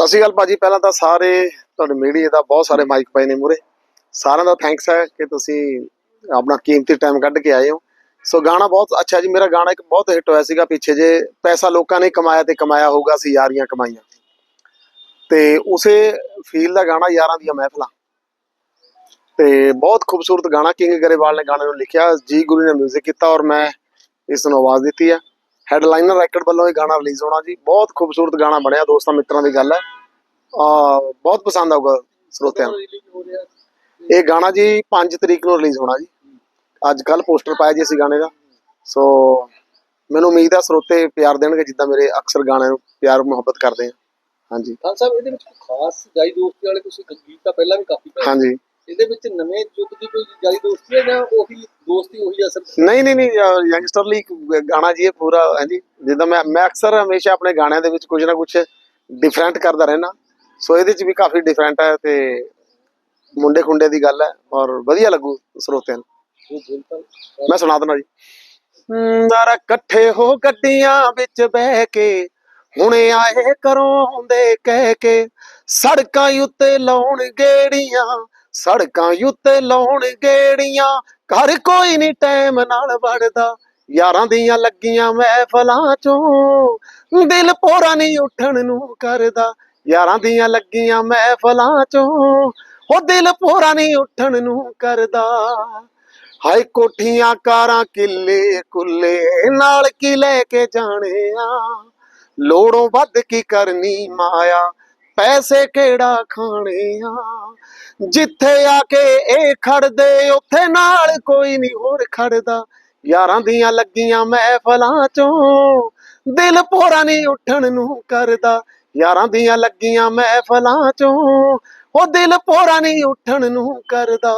ਸਤਿ ਸ਼੍ਰੀ ਅਕਾਲ ਭਾਜੀ, ਪਹਿਲਾਂ ਤਾਂ ਸਾਰੇ ਤੁਹਾਡੇ ਮੀਡੀਆ ਦਾ ਬਹੁਤ ਸਾਰੇ ਮਾਈਕ ਪਏ ਨੇ ਮੂਰੇ ਸਾਰਿਆਂ ਦਾ ਥੈਂਕਸ ਹੈ ਕਿ ਤੁਸੀਂ ਆਪਣਾ ਕੀਮਤੀ ਟਾਈਮ ਕੱਢ ਕੇ ਆਏ ਹੋ। ਸੋ ਗਾਣਾ ਬਹੁਤ ਅੱਛਾ ਜੀ, ਮੇਰਾ ਗਾਣਾ ਇੱਕ ਬਹੁਤ ਹਿੱਟ ਹੋਇਆ ਸੀਗਾ ਪਿੱਛੇ ਜੇ। ਪੈਸਾ ਲੋਕਾਂ ਨੇ ਕਮਾਇਆ ਤੇ ਕਮਾਇਆ ਹੋਊਗਾ ਸੀ ਯਾਰੀਆਂ ਕਮਾਈਆਂ। ਤੇ ਉਸੇ ਫੀਲ ਦਾ ਗਾਣਾ ਯਾਰਾਂ ਦੀਆਂ ਮਹਿਫਲਾਂ। ਤੇ ਬਹੁਤ ਖੂਬਸੂਰਤ ਗਾਣਾ ਕਿੰਗ ਗਰੇਵਾਲ ਨੇ ਗਾਣੇ ਨੂੰ ਲਿਖਿਆ। ਜੀ ਗੁਰੂ ਨੇ 뮤직 ਕੀਤਾ ਔਰ ਮੈਂ ਇਸ ਨੂੰ ਆਵਾਜ਼ ਦਿੱਤੀ ਹੈ। ਹੈਡਲਾਈਨਰ ਰੈਕਡ ਵੱਲੋਂ ਇਹ ਗਾਣਾ ਰਿਲੀਜ਼ ਹੋਣਾ ਜੀ। ਬਹੁਤ ਖੂਬਸੂਰਤ ਗਾਣਾ ਬਣਿਆ ਦੋਸਤਾਂ ਮਿੱਤਰਾਂ ਦੀ ਗੱਲ ਹੈ। ਆ ਬਹੁਤ ਪਸੰਦ ਆਊਗਾ ਸਰੋਤਿਆਂ ਨੂੰ। ਇਹ ਗਾਣਾ ਜੀ 5 ਤਰੀਕ ਨੂੰ ਰਿਲੀਜ਼ ਹੋਣਾ ਜੀ। ਅੱਜ ਕੱਲ ਪੋਸਟਰ ਪਾਇਆ ਜੀ ਅਸੀਂ ਗਾਣੇ ਦਾ। ਸੋ ਮੈਨੂੰ ਉਮੀਦ ਹੈ ਸਰੋਤੇ ਪਿਆਰ ਦੇਣਗੇ ਜਿੱਦਾਂ ਮੇਰੇ ਅਕਸਰ ਗਾਣਿਆਂ ਨੂੰ ਪਿਆਰ ਮੁਹੱਬਤ ਕਰਦੇ ਆ। ਹਾਂਜੀ। ਖਾਨ ਸਾਹਿਬ ਇਹਦੇ ਵਿੱਚ ਕੋਈ ਖਾਸ ਜਾਈ ਦੋਸਤੀ ਵਾਲੇ ਤੁਸੀਂ ਗੀਤ ਤਾਂ ਪਹਿਲਾਂ ਵੀ ਕਾਫੀ ਹਾਂਜੀ। ਇਹਦੇ ਵਿੱਚ ਨਵੇਂ ਯੁੱਗ ਦੀ ਕੋਈ ਜਾਈ ਦੋਸਤੀ ਹੈ ਜਾਂ ਉਹੀ ਦੋਸਤੀ ਉਹੀ ਅਸਰ ਨਹੀਂ ਨਹੀਂ ਨਹੀਂ ਯੰਗਸਟਰ ਲਈ ਗਾਣਾ ਜੀ ਇਹ ਪੂਰਾ ਹਾਂਜੀ ਜਿੱਦਾਂ ਮੈਂ ਮੈਂ ਅਕਸਰ ਹਮੇਸ਼ਾ ਆਪਣੇ ਗਾਣਿਆਂ ਦੇ ਵਿੱਚ ਕੁਝ ਨਾ ਕੁਝ ਡਿਫਰੈਂਟ ਕਰਦਾ ਰਹਿਣਾ ਸੋ ਇਹਦੇ ਚ ਵੀ ਕਾਫੀ ਡਿਫਰੈਂਟ ਹੈ ਤੇ ਮੁੰਡੇ ਖੁੰਡੇ ਦੀ ਗੱਲ ਹੈ ਔਰ ਵਧੀਆ ਲੱਗੂ ਸਰੋਤਿਆਂ ਨੂੰ। ਮੈਂ ਸੁਣਾ ਦਣਾ ਜੀ। ਦਾਰਾ ਇਕੱਠੇ ਹੋ ਗੱਡੀਆਂ ਵਿੱਚ ਬਹਿ ਕੇ ਹੁਣੇ ਆਏ ਕਰੋਂ ਦੇ ਕਹਿ ਕੇ ਸੜਕਾਂ ਉੱਤੇ ਲਾਉਣ ਗੇੜੀਆਂ ਸੜਕਾਂ ਉੱਤੇ ਲਾਉਣ ਗੇੜੀਆਂ, ਘਰ ਕੋਈ ਨਹੀਂ ਟਾਈਮ ਨਾਲ ਵੜਦਾ। ਯਾਰਾਂ ਦੀਆਂ ਲੱਗੀਆਂ ਮਹਿਫਲਾਂ ਚੋਂ, ਦਿਲ ਪੋਰਾ ਨਹੀਂ ਉੱਠਣ ਨੂੰ ਕਰਦਾ। ਯਾਰਾਂ ਦੀਆਂ ਲੱਗੀਆਂ ਮਹਿਫਲਾਂ ਚੋਂ, ਉਹ ਦਿਲ ਪੋਰਾ ਨਹੀਂ ਉੱਠਣ ਨੂੰ ਕਰਦਾ। ਹਾਏ ਕੋਠੀਆਂ, ਕਾਰਾਂ, ਕਿੱਲੇ, ਕੁੱਲੇ, ਨਾਲ ਕੀ ਲੈ ਕੇ ਜਾਣੇ ਆ? ਲੋੜੋਂ ਵੱਧ ਕੀ ਕਰਨੀ ਮਾਇਆ? ਪੈਸੇ ਕਿਹੜਾ ਖਾਣੇ ਆ? ਜਿੱਥੇ ਆ ਕੇ ਇਹ ਖੜਦੇ, ਉੱਥੇ ਨਾਲ ਕੋਈ ਨਹੀਂ ਹੋਰ ਖੜਦਾ। ਯਾਰਾਂ ਦੀਆਂ ਲੱਗੀਆਂ ਮਹਿਫਲਾਂ ਚੋਂ ਦਿਲ ਪੋਰਾ ਨਹੀਂ ਉੱਠਣ ਨੂੰ ਕਰਦਾ। ਯਾਰਾਂ ਦੀਆਂ ਲੱਗੀਆਂ ਮਹਿਫਲਾਂ ਚੋਂ ਉਹ ਦਿਲ ਪੋਰਾ ਨਹੀਂ ਉੱਠਣ ਨੂੰ ਕਰਦਾ।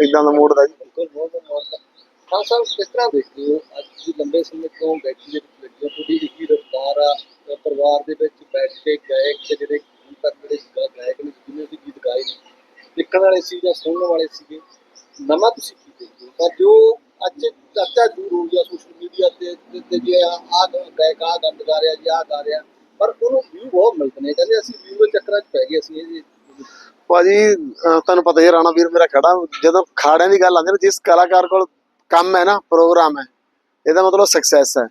ਇਦਾਂ ਦਾ ਮੋੜ ਦਾ ਜੀ। ਬਿਲਕੁਲ, ਬਹੁਤ ਕਿਸ ਤਰ੍ਹਾਂ ਦੇਖਦੇ ਹੋ? ਅੱਜ ਲੰਬੇ ਸਮੇਂ ਤੋਂ ਬੈਠੀ ਦੇ ਵਿੱਚ ਲੱਗੀ ਤੁਹਾਡੀ ਇੱਕ ਹੀ ਰਫਤਾਰ ਆ ਪਰਿਵਾਰ ਦੇ ਵਿੱਚ ਬੈਠ ਕੇ ਗਾਇਕ ਤੇ ਜਿਹੜੇ ਗੀਤ ਆ ਜਿਹੜੇ ਗਾ- ਗਾਇਕ ਨੇ ਜਿੰਨੇ ਵੀ ਗੀਤ ਗਾਏ ਨੇ ਲਿਖਣ ਵਾਲੇ ਸੀ ਜਾਂ ਸੁਣਨ ਵਾਲੇ ਸੀਗੇ ਨਵਾਂ ਤੁਸੀਂ ਕੀ ਦੇਖਦੇ ਹੋ? ਪਰ ਜੋ ਅੱਜ ਚਰਚਾ ਦੂਰ ਹੋ ਗਿਆ ਸੋਸ਼ਲ ਮੀਡੀਆ ਤੇ ਤੇ- ਤੇ ਜੇ ਆ ਆ ਗਾਇਕ ਆ ਗੰਦ ਗਾ ਰਿਹਾ ਜਾਂ ਆ ਗਾ ਰਿਹਾ ਪਰ ਉਹਨੂੰ ਵਿਊ ਬਹੁਤ ਮਿਲਦੇ ਨੇ। ਕਹਿੰਦੇ ਅਸੀਂ ਵਿਊ ਦੇ ਚੱਕਰਾਂ 'ਚ ਪੈ ਗਏ ਅਸੀਂ ਇਹ ਭਾਜੀ ਅਹ ਤੁਹਾਨੂੰ ਪਤਾ ਹੀ ਹੈ, ਰਾਣਾ ਵੀਰ ਮੇਰਾ ਖੜਾ ਜਦੋਂ ਖਾੜਿਆਂ ਦੀ ਗੱਲ ਆਉਂਦੀ ਨਾ ਜਿਸ ਕਲਾਕਾਰ ਕੋਲ ਕੰਮ ਹੈ ਨਾ ਪ੍ਰੋਗਰਾਮ ਹੈ ਇਹਦਾ ਮਤਲਬ ਸਕਸੈਸ ਹੈ।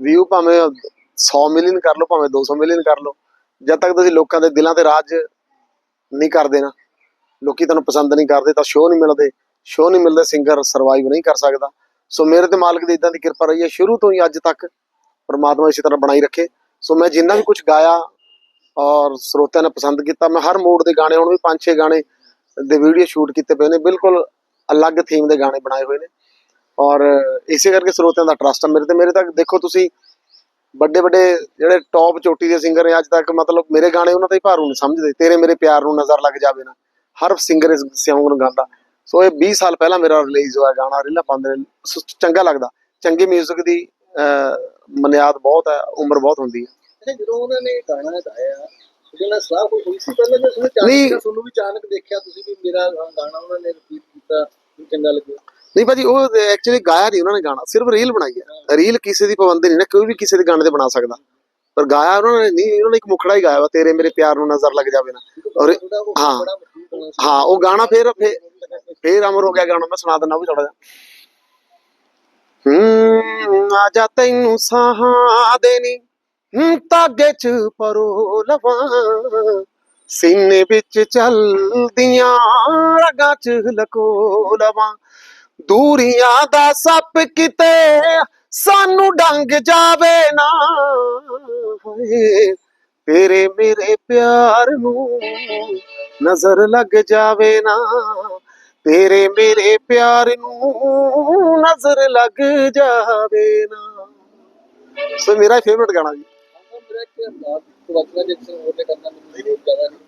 ਵਿਊ ਭਾਵੇਂ 100 ਮਿਲੀਅਨ ਕਰ ਲਓ, ਭਾਵੇਂ 200 ਮਿਲੀਅਨ ਕਰ ਲਓ। ਜਦ ਤੱਕ ਤੁਸੀਂ ਲੋਕਾਂ ਦੇ ਦਿਲਾਂ ਤੇ ਰਾਜ ਨਹੀਂ ਕਰਦੇ ਨਾ, ਲੋਕੀ ਤੁਹਾਨੂੰ ਪਸੰਦ ਨਹੀਂ ਕਰਦੇ, ਤਾਂ ਸ਼ੋਅ ਨਹੀਂ ਮਿਲਦੇ। ਸ਼ੋਅ ਨਹੀਂ ਮਿਲਦੇ ਸਿੰਗਰ ਸਰਵਾਈਵ ਨਹੀਂ ਕਰ ਸਕਦਾ। ਸੋ ਮੇਰੇ ਤੇ ਮਾਲਕ ਦੀ ਇਦਾਂ ਦੀ ਕਿਰਪਾ ਰਹੀ ਹੈ, ਸ਼ੁਰੂ ਤੋਂ ਹੀ ਅੱਜ ਤੱਕ ਪਰਮਾਤਮਾ ਇਸੇ ਤਰ੍ਹਾਂ ਬਣਾਈ ਰੱਖੇ। ਸੋ ਮੈਂ ਜਿੰਨਾ ਵੀ ਕੁਝ ਗਾਇਆ ਔਰ ਸਰੋਤਿਆਂ ਨੇ ਪਸੰਦ ਕੀਤਾ, ਮੈਂ ਹਰ ਮੂਡ ਦੇ ਗਾਣੇ, ਹੁਣ ਵੀ ਪੰਜ ਛੇ ਗਾਣੇ ਦੇ ਵੀਡੀਓ ਸ਼ੂਟ ਕੀਤੇ ਪਏ ਨੇ, ਬਿਲਕੁਲ ਅਲੱਗ ਥੀਮ ਦੇ ਗਾਣੇ ਬਣਾਏ ਹੋਏ ਨੇ। ਔਰ ਇਸੇ ਕਰਕੇ ਸਰੋਤਿਆਂ ਦਾ ਟਰਸਟ ਹੈ ਮੇਰੇ ਤੇ। ਮੇਰੇ ਤੱਕ ਦੇਖੋ ਤੁਸੀਂ ਵੱਡੇ ਵੱਡੇ ਜਿਹੜੇ ਟੌਪ ਚੋਟੀ ਦੇ ਸਿੰਗਰ ਨੇ ਅੱਜ ਤੱਕ ਮਤਲਬ ਮੇਰੇ ਗਾਣੇ ਉਹਨਾਂ ਦਾ ਹੀ ਭਾਰੂ ਨਹੀਂ ਸਮਝਦੇ? ਤੇਰੇ ਮੇਰੇ ਪਿਆਰ ਨੂੰ ਨਜ਼ਰ ਲੱਗ ਜਾਵੇ ਨਾ। ਹਰ ਸਿੰਗਰ ਇਸ Song ਨੂੰ ਗਾਉਂਦਾ। ਸੋ ਇਹ 20 ਸਾਲ ਪਹਿਲਾਂ ਮੇਰਾ ਰਿਲੀਜ਼ ਹੋਇਆ ਗਾਣਾ ਰੀਲਾ ਪਾਉਂਦੇ ਨੇ। ਚੰਗਾ ਲੱਗਦਾ। ਚੰਗੇ 뮤직 ਦੀ ਮਨਿਆਦ ਬਹੁਤ ਹੈ ਉਮਰ ਬਹੁਤ ਹੁੰਦੀ ਹੈ। ਅੱਛਾ ਜਦੋਂ ਉਹਨਾਂ ਨੇ ਗਾਣਾ ਗਾਇਆ ਨਾਲ ਸਲਾਹ ਕੋਈ ਹੋਈ ਸੀ ਪਹਿਲਾਂ? ਨਹੀਂ। ਚਾਨਕ ਤੁਹਾਨੂੰ ਵੀ ਚਾਨਕ ਦੇਖਿਆ ਤੁਸੀਂ ਵੀ ਮੇਰਾ ਗਾਣਾ ਉਹਨਾਂ ਨੇ ਰਿਪੀਟ ਕੀਤਾ ਮੈਨੂੰ ਚੰਗਾ ਲੱਗਿਆ। ਨਹੀਂ ਭਾਜੀ, ਉਹ ਐਕਚੁਅਲੀ ਗਾਇਆ ਨਹੀਂ ਉਹਨਾਂ ਨੇ ਗਾਣਾ, ਸਿਰਫ ਰੀਲ ਬਣਾਈ ਹੈ। ਰੀਲ ਕਿਸੇ ਦੀ ਪਾਬੰਦੀ ਨਹੀਂ ਨਾ, ਕੋਈ ਵੀ ਕਿਸੇ ਦੇ ਗਾਣੇ ਤੇ ਬਣਾ ਸਕਦਾ। ਪਰ ਗਾਇਆ ਉਹਨਾਂ ਨੇ ਨਹੀਂ, ਉਹਨਾਂ ਨੇ ਇੱਕ ਮੁਖੜਾ ਹੀ ਗਾਇਆ ਵਾ, ਤੇਰੇ ਮੇਰੇ ਪਿਆਰ ਨੂੰ ਨਜ਼ਰ ਲੱਗ ਜਾਵੇ ਨਾ। ਔਰ ਥੋੜਾ ਉਹ ਹਾਂ। ਬੜਾ ਮਸ਼ਹੂਰ ਗਾਣਾ ਸੀ ਹਾਂ, ਉਹ ਗਾਣਾ ਫੇਰ ਫੇਰ ਫੇਰ ਅਮਰ ਹੋ ਗਿਆ ਗਾਣਾ, ਮੈਂ ਸੁਣਾ ਦਿੰਦਾ ਉਹ ਵੀ ਥੋੜਾ ਜਿਹਾ। ਹੂੰ, ਆ ਜਾ ਤੈਨੂੰ ਸਾਹਾਂ ਦੇਣੀ, ਹੂੰ ਤਾਗੇ ਚ ਪਰੋ ਲਵਾਂ। ਸੀਨੇ ਵਿੱਚ ਚੱਲਦੀਆਂ ਰਗਾਂ ਚ ਲਕੋ ਲਵਾਂ। ਦੂਰੀਆਂ ਦਾ ਸੱਪ ਕਿਤੇ ਸਾਨੂੰ ਡੰਗ ਜਾਵੇ ਨਾ। ਹੋਏ, ਤੇਰੇ ਮੇਰੇ ਪਿਆਰ ਨੂੰ ਨਜ਼ਰ ਲੱਗ ਜਾਵੇ ਨਾ। ਤੇਰੇ ਮੇਰੇ ਪਿਆਰ ਨੂੰ ਨਜ਼ਰ ਲੱਗ ਜਾਵੇ ਨਾ। ਸੋ ਮੇਰਾ ਫੇਵਰਟ ਗਾਣਾ ਜੀ। ਮੇਰਾ ਇੱਕ ਅੰਦਾਜ਼ ਵਕਰਾ ਜਿਹਾ ਕਿਸੇ ਹੋਰ ਕਰਨਾ ਮੈਨੂੰ ਨਹੀਂ, ਜ਼ਿਆਦਾ ਨਹੀਂ।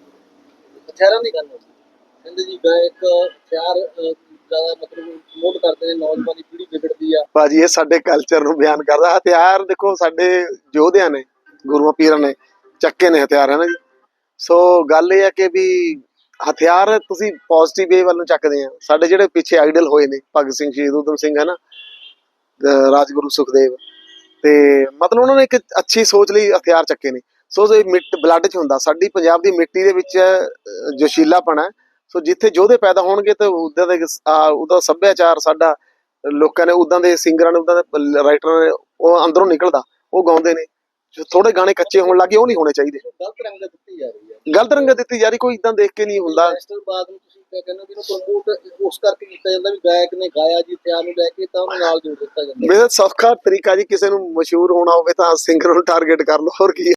ਹਥਿਆਰਾਂ ਦੀ ਕਹਿੰਦੇ ਜੀ ਗਾਇਕ ਹਥਿਆਰ ਜ਼ਿਆਦਾ ਮਤਲਬ ਨੋਟ ਕਰਦੇ ਨੇ ਨੌਜਵਾਨ ਦੀ ਪੀੜ੍ਹੀ ਵਿਗੜਦੀ ਆ। ਭਾਜੀ ਇਹ ਸਾਡੇ ਕਲਚਰ ਨੂੰ ਬਿਆਨ ਕਰਦਾ। ਹਥਿਆਰ ਦੇਖੋ ਸਾਡੇ ਯੋਧਿਆਂ ਨੇ ਗੁਰੂਆਂ ਪੀਰਾਂ ਨੇ ਚੱਕੇ ਨੇ ਹਥਿਆਰ ਹੈ ਨਾ ਜੀ? ਸੋ ਗੱਲ ਇਹ ਹੈ ਕਿ ਵੀ ਹਥਿਆਰ ਤੁਸੀਂ ਪੋਜ਼ਿਟਿਵ ਵੇ ਵੱਲ ਨੂੰ ਚੱਕਦੇ ਆ। ਸਾਡੇ ਜਿਹੜੇ ਪਿੱਛੇ ਆਈਡਲ ਹੋਏ ਨੇ ਭਗਤ ਸਿੰਘ ਸ਼ਹੀਦ ਊਧਮ ਸਿੰਘ ਹੈ ਨਾ? ਰਾਜਗੁਰੂ ਸੁਖਦੇਵ। ਤੇ ਮਤਲਬ ਉਹਨਾਂ ਨੇ ਇੱਕ ਅੱਛੀ ਸੋਚ ਲਈ ਹਥਿਆਰ ਚੱਕੇ ਨੇ। ਸੋ ਇਹ ਮਿੱਟ ਬਲੱਡ 'ਚ ਹੁੰਦਾ। ਸਾਡੀ ਪੰਜਾਬ ਦੀ ਮਿੱਟੀ ਦੇ ਵਿੱਚ ਅਹ, ਜੋਸ਼ੀਲਾਪਣ ਹੈ। ਸੋ ਜਿੱਥੇ ਯੋਧੇ ਪੈਦਾ ਹੋਣਗੇ ਤੇ ਉਦਾਂ ਦੇ ਉਹਦਾ ਸੱਭਿਆਚਾਰ ਸਾਡਾ ਲੋਕਾਂ ਨੇ ਉਦਾਂ ਦੇ ਸਿੰਗਰਾਂ ਨੇ ਉਦਾਂ ਦੇ ਰਾਈਟਰਾਂ ਨੇ ਉਹ ਅੰਦਰੋਂ ਨਿਕਲਦਾ ਉਹ ਗਾਉਂਦੇ ਨੇ। ਜੋ ਥੋੜੇ ਗਾਣੇ ਕੱਚੇ ਹੋਣ ਲੱਗੇ ਉਹ ਨਹੀਂ ਹੋਣੇ ਚਾਹੀਦੇ। ਗਲਤ ਰੰਗਤ ਦਿੱਤੀ ਜਾ ਰਹੀ ਹੈ। ਗਲਤ ਰੰਗਤ ਦਿੱਤੀ ਜਾ ਰਹੀ ਕੋਈ ਇਦਾਂ ਦੇਖ ਕੇ ਨਹੀਂ ਹੁੰਦਾ। ਗੈਂਗਸਟਰ ਬਾਦ ਨੂੰ ਤੁਸੀਂ ਕਹਿੰਦੇ ਕਿ ਇਹਨੂੰ ਪ੍ਰਮੋਟ ਉਸ ਕਰਕੇ ਕੀਤਾ ਜਾਂਦਾ ਵੀ ਗਾਇਕ ਨੇ ਗਾਇਆ ਜੀ ਤਿਆਰ ਨੂੰ ਲੈ ਕੇ ਤਾਂ ਉਹਨੂੰ ਨਾਲ ਜੋੜ ਦਿੱਤਾ ਜਾਂਦਾ। ਮੇਰਾ ਸੌਖਾ ਤਰੀਕਾ ਜੀ ਕਿਸੇ ਨੂੰ ਮਸ਼ਹੂਰ ਹੋਣਾ ਹੋਵੇ ਤਾਂ ਸਿੰਗਰ ਨੂੰ ਟਾਰਗੇਟ ਕਰ ਲਓ ਹੋਰ ਕੀ